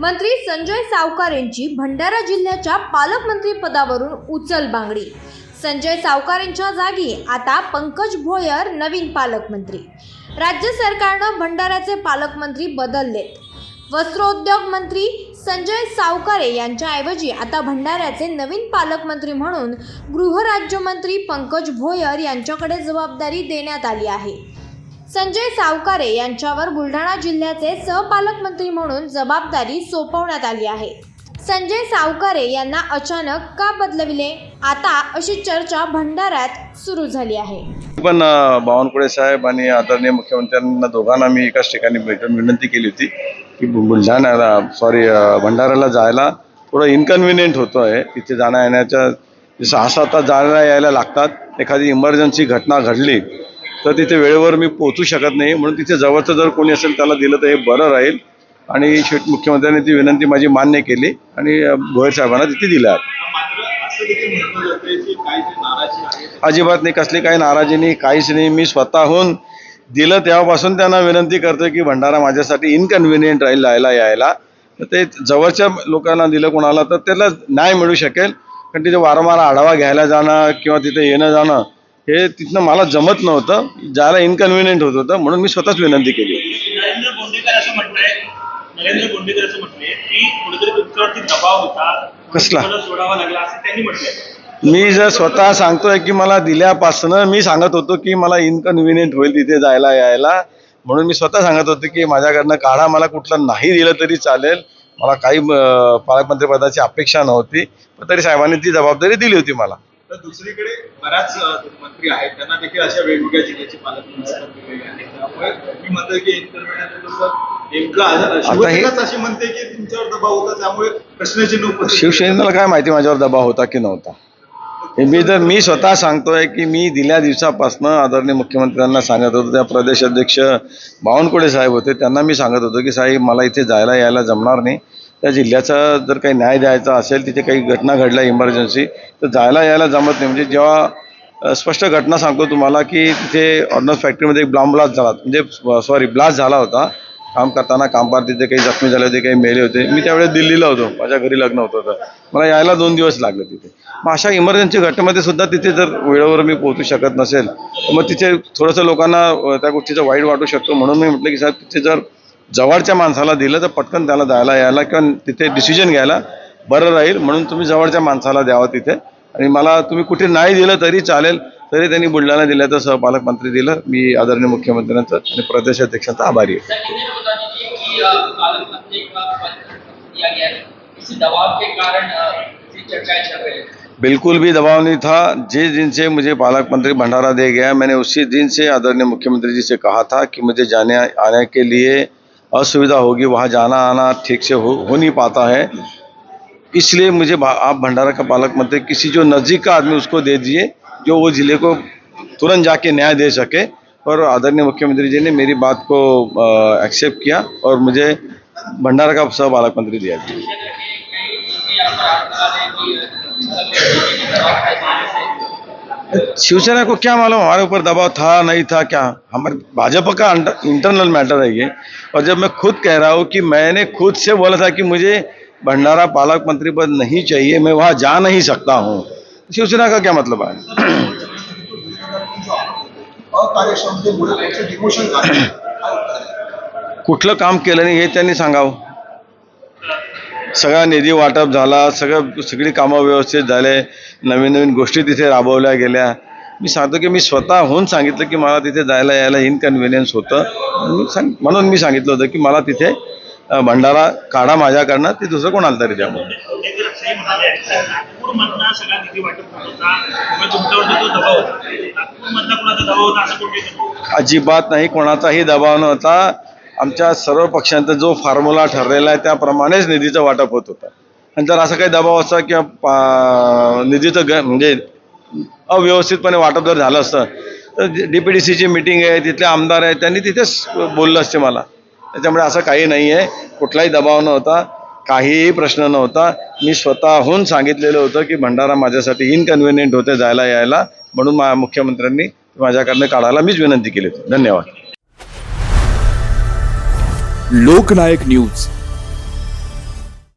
मंत्री संजय सावकार यांची भंडारा जिल्ह्याच्या पालकमंत्री पदावरून उचल बांगडी. संजय सावकार यांच्या जागी आता पंकज भोयर नवीन पालकमंत्री. राज्य सरकारनं भंडाऱ्याचे पालकमंत्री बदललेत. वस्त्रोद्योग मंत्री संजय सावकारे यांच्याऐवजी आता भंडाऱ्याचे नवीन पालकमंत्री म्हणून गृहराज्यमंत्री पंकज भोयर यांच्याकडे जबाबदारी देण्यात आली आहे. संजय सावकारे यांच्यावर बुलढाणा जिल्ह्याचे सहपालकमंत्री म्हणून जबाबदारी सोपवण्यात आली आहे. संजय सावकारे यांना अचानक का बदलविले? आता अशी चर्चा भंडाऱ्यात सुरू झाली आहे. पण बावनकुळे साहेब आणि आदरणीय मुख्यमंत्र्यांना दोघांना मी एकाच ठिकाणी भेटून विनंती केली होती की बुलढाण्याला सॉरी भंडाऱ्याला जायला थोडं इन्कन्व्हिनियंट होतो आहे. तिथे जाण्या येण्याच्या सहा सात तास जायला यायला लागतात एखादी इमर्जन्सी घटना घडली तर तिथे वेळेवर मी पोहोचू शकत नाही. म्हणून तिथे जवळचं जर कोणी असेल त्याला दिलं तर हे बरं राहील. आणि शेवट मुख्यमंत्र्यांनी ती विनंती माझी मान्य केली. आणि भोयर साहेबांना तिथे दिल्या. अजिबात नाही कसली काही नाराजी नाही काहीच नाही. मी स्वतःहून दिलं तेव्हापासून त्यांना विनंती करतो की भंडारा माझ्यासाठी इनकन्व्हिनियंट राहील जायला यायला. तर ते जवळच्या लोकांना दिलं कोणाला तर त्याला न्याय मिळू शकेल. कारण तिथे वारंवार आढावा घ्यायला जाणं किंवा तिथे येणं जाणं हे तिथनं मला जमत नव्हतं. जायला इनकन्व्हिनियंट होत होतं म्हणून मी स्वतःच विनंती केली. नरेंद्र बोंडेकर असं म्हटलंय नरेंद्र बोंडेकर असं म्हटलंय की कुठेतरी तुमच्यावरती दबाव होता कसला? तुम्हाला सोडावा लागला असं त्यांनी म्हटलंय. मी जर स्वतः सांगतोय की मला दिल्यापासनं मी सांगत होतो की मला इनकन्व्हिनियंट होईल तिथे जायला यायला म्हणून मी स्वतः सांगत होतो की माझ्याकडनं काढा मला कुठलं नाही दिलं तरी चालेल. मला काही पालकमंत्रीपदाची अपेक्षा नव्हती पण तरी साहेबांनी ती जबाबदारी दिली होती मला. तर दुसरीकडे बऱ्याच मंत्री आहेत. त्यांना देखील अशा वेगवेगळ्या जिल्ह्याची पालकमंत्री दिलेली त्यामुळे मी म्हणतोय की इंटरमिडिएट नेमकं आज- शिवसेनाच अशी म्हणते की तुमच्यावर दबाव होता त्यामुळे प्रश्नचिन्ह उपस्थित शिवसेनेला काय माहिती माझ्यावर दबाव होता की नव्हता? मी तर मी स्वतः सांगतोय की मी दिल्या दिवसापासून आदरणीय मुख्यमंत्र्यांना सांगत होतो. त्या प्रदेश अध्यक्ष बावनकुळे साहेब होते. त्यांना मी सांगत होतो की साहेब मला इथे जायला यायला जमणार नाही. त्या जिल्ह्याचा जर काही न्याय द्यायचा असेल तिथे काही घटना घडल्या इमर्जन्सी तर जायला यायला जमत नाही. म्हणजे जेव्हा स्पष्ट घटना सांगतो तुम्हाला की तिथे ऑर्डनन्स फॅक्टरीमध्ये एक ब्लॉम्ब ब्लास्ट झाला. म्हणजे सॉरी ब्लास्ट झाला होता. काम करताना कामगार तिथे काही जखमी झाले होते काही मेले होते. मी त्यावेळेस दिल्लीला होतो. माझ्या घरी लग्न होतं तर मला यायला दोन दिवस लागले तिथे. मग अशा इमर्जन्सी घटनेमध्ये सुद्धा तिथे जर वेळेवर मी पोहोचू शकत नसेल तर मग तिथे थोडंसं लोकांना त्या गोष्टीचं वाईट वाटू शकतो. म्हणून मी म्हटलं की साहेब तिथे जर जवळच्या माणसाला दिलं तर पटकन त्याला जायला यायला किंवा तिथे डिसिजन घ्यायला बरं राहील. म्हणून तुम्ही जवळच्या माणसाला द्यावा तिथे. आणि मला तुम्ही कुठे नाही दिलं तरी चालेल तरी त्यांनी बुलढाणा जिल्ह्याचं सहपालकमंत्री दिलं. मी आदरणीय मुख्यमंत्र्यांचं आणि प्रदेश अध्यक्षांचा आभारी आहे. पालकमंत्री बिल्कुल भी दबाव नहीं था। जिस दिन से मुझे पालक मंत्री भंडारा दे गया मैंने उसी दिन से आदरणीय मुख्यमंत्री जी से कहा था कि मुझे जाने आने के लिए असुविधा होगी वहाँ जाना आना ठीक से हो हो नहीं पाता है। इसलिए मुझे आप भंडारा का पालक मंत्री किसी जो नज़दीक का आदमी उसको दे दिए, जो वो ज़िले को तुरंत जाके न्याय दे सके। और आदरणीय मुख्यमंत्री जी ने मेरी बात को एक्सेप्ट किया और मुझे भंडारा का सह पालक मंत्री दिया शिवसेना को क्या मालूम? हमारे ऊपर दबाव था, नहीं था, क्या? हमारे भाजपा का इंटरनल मैटर है ये। और जब मैं खुद कह रहा हूँ कि मैंने खुद से बोला था कि मुझे भंडारा पालक मंत्री पद नहीं चाहिए मैं वहाँ जा नहीं सकता हूँ। शिवसेना का क्या मतलब है? कुठलं काम केलं नाही हे त्यांनी सांगावं. सगळा निधी वाटप झाला सगळं सगळी कामं व्यवस्थित झाले नवीन नवीन गोष्टी तिथे राबवल्या गेल्या. मी सांगतो की मी स्वतःहून सांगितलं की मला तिथे जायला यायला इनकन्व्हिनियन्स होतं सांग म्हणून मी सांगितलं होतं की मला तिथे भंडारा काढा माझ्याकडनं ते दुसरं कोणाला तरी द्या त्यामुळे अजिबात नाही कोणाचाही दबाव नव्हता आमच्या सर्व पक्षांचा जो फॉर्म्युला ठरलेला आहे त्याप्रमाणेच निधीचं वाटप होत होतं. आणि जर असं काही दबाव असता किंवा निधीचं ग म्हणजे अव्यवस्थितपणे वाटप जर झालं असतं तर डी पी डी सीची मिटिंग आहे तिथले आमदार आहेत त्यांनी तिथेच बोललं असते मला. त्याच्यामुळे असं काही नाही आहे कुठलाही दबाव नव्हता काहीही प्रश्न नव्हता. मी स्वतःहून सांगितलेलं होतं की भंडारा माझ्यासाठी इनकन्व्हिनियंट होते जायला यायला. म्हणून मा मुख्यमंत्र्यांनी माझ्याकडनं काढायला मीच विनंती केली होती. धन्यवाद. लोकनायक न्यूज.